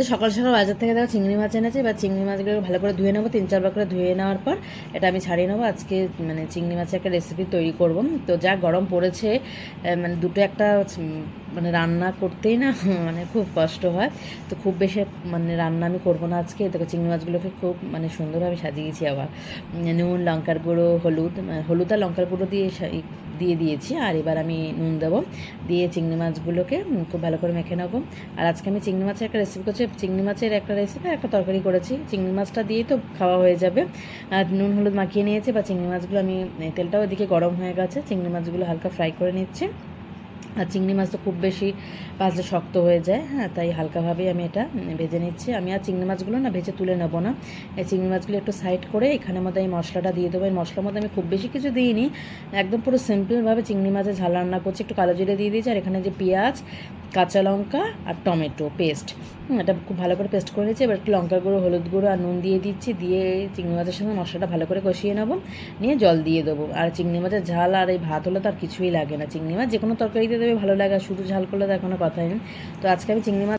সকাল সকাল বাজার থেকে দেখো চিংড়ি মাছ এনেছি বা চিংড়ি মাছগুলো ভালো করে ধুয়ে নেব, তিন চারবার করে ধুয়ে নেওয়ার পর এটা আমি ছাড়িয়ে নেব। আজকে মানে চিংড়ি মাছের একটা রেসিপি তৈরি করব। তো যা গরম পড়েছে মানে দুটো একটা মানে রান্না করতেই না মানে খুব কষ্ট হয়। তো খুব বেশি মানে রান্না আমি করব না আজকে। দেখো চিংড়ি মাছগুলোকে খুব মানে সুন্দরভাবে সাজিয়েছি আবার। নুন, লঙ্কার গুঁড়ো, হলুদ হলুদ আর লঙ্কার গুঁড়ো দিয়ে দিয়ে দিয়েছি। আর এবার আমি নুন দেবো। দিয়ে চিংড়ি মাছগুলোকে খুব ভালো করে মেখে নেব। আর আজকে আমি চিংড়ি মাছের একটা রেসিপি করছি। চিংড়ি মাছের একটা রেসিপি একটা তরকারি করেছি। চিংড়ি মাছটা দিয়েই তো খাওয়া হয়ে যাবে। আর নুন, হলুদ মাখিয়ে নিয়েছি। বা চিংড়ি মাছগুলো আমি, তেলটাও এদিকে গরম হয়ে গেছে। চিংড়ি মাছগুলো হালকা ফ্রাই করে নিচ্ছি। আর চিংড়ি মাছ তো খুব বেশি ভাজলে শক্ত হয়ে যায়। হ্যাঁ তাই হালকাভাবেই আমি এটা ভেজে নিচ্ছি। আমি আর চিংড়ি মাছগুলো না ভেজে তুলে নেব না। এই চিংড়ি মাছগুলো একটু সাইড করে এখানের মধ্যে এই মশলাটা দিয়ে দেবো। এই মশলার মধ্যে আমি খুব বেশি কিছু দিইনি। একদম পুরো সিম্পলভাবে চিংড়ি মাছের ঝাল রান্না করছি। একটু কালো জিরে দিয়ে দিয়েছি। আর এখানে যে পেঁয়াজ, কাঁচা লঙ্কা আর টমেটো পেস্ট। এটা খুব ভালো করে পেস্ট করে নিয়েছি। এবার একটু লঙ্কার গুঁড়ো, হলুদ গুঁড়ো আর নুন দিয়ে দিচ্ছি। দিয়ে চিংড়ি মাছের সঙ্গে মশলাটা ভালো করে কষিয়ে নেব। নিয়ে জল দিয়ে দেবো। আর চিংড়ি মাছের ঝাল আর এই ভাত হলে তো আর কিছুই লাগে না। চিংড়ি মাছ যে কোনো তরকারিতে দেবে ভালো লাগে, আর শুধু ঝাল করলে তো এখনও কথাই নেই। তো আজকে আমি চিংড়ি মাছ